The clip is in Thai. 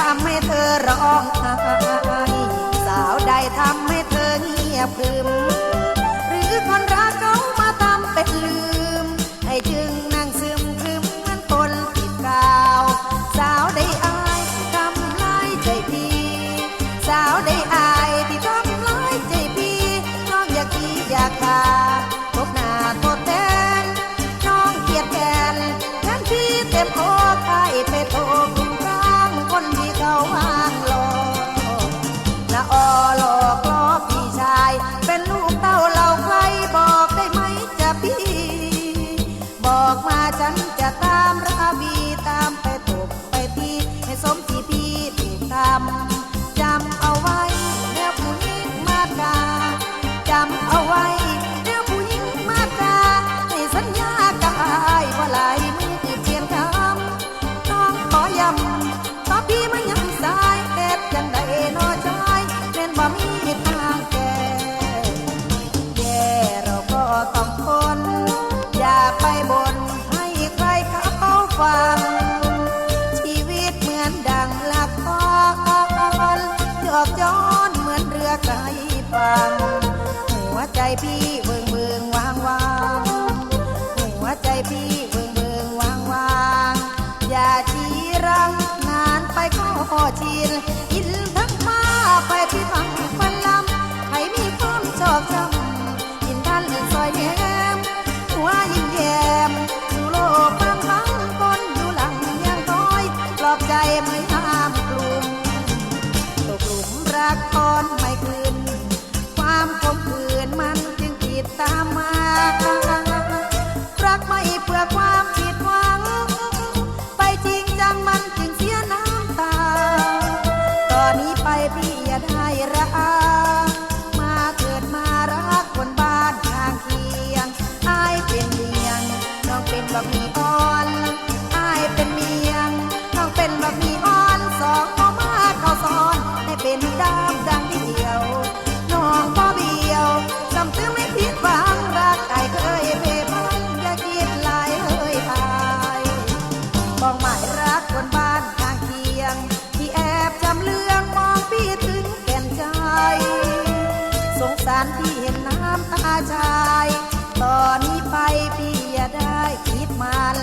ทำให้เธอร้องไห้สาวใดทำให้เธอเงียบพึมหรือคนรักเขามาทำเป็นลืม ให้จึงนั่งซึมคึมมันคนผิดกาว สาวได้อายทำลายใจพี่ สาวได้อาย อกย้อนเหมือนเรือไกลฟังหัวใจพี่เบิ่งเบิ่งวางวางหัวใจพี่เบิ่งเบิ่งวางวางอย่าจีรังนานไปก็ชินอินทั้งมาไปพี่ฟังฟันลำให้มีความชอบจำอินทันซอยแยมหัวยิ้มแย้มสู่โลกบางครั้งคนอยู่หลังยังคอยปลอบใจไม่ห้ บักมีอ่อนอายเป็นเมียงน้องเป็นบักมีอ่อนสองเข้ามาเข้าซ้อนให้เป็นดาวดังเดียวน้องพ่อเบียวจำตื้อไม่ผิดหวังรักไอ้เคยเพพังอย่าคิดลายเฮ้ยอายบ้องหมายรักคนบ้านข้างเคียงที่แอบจำเลืองมองพี่ถึงแก่นใจ สงสารพี่เห็นน้ำตาชาย ตอนนี้ไปพี่อย่าได้คิดมัน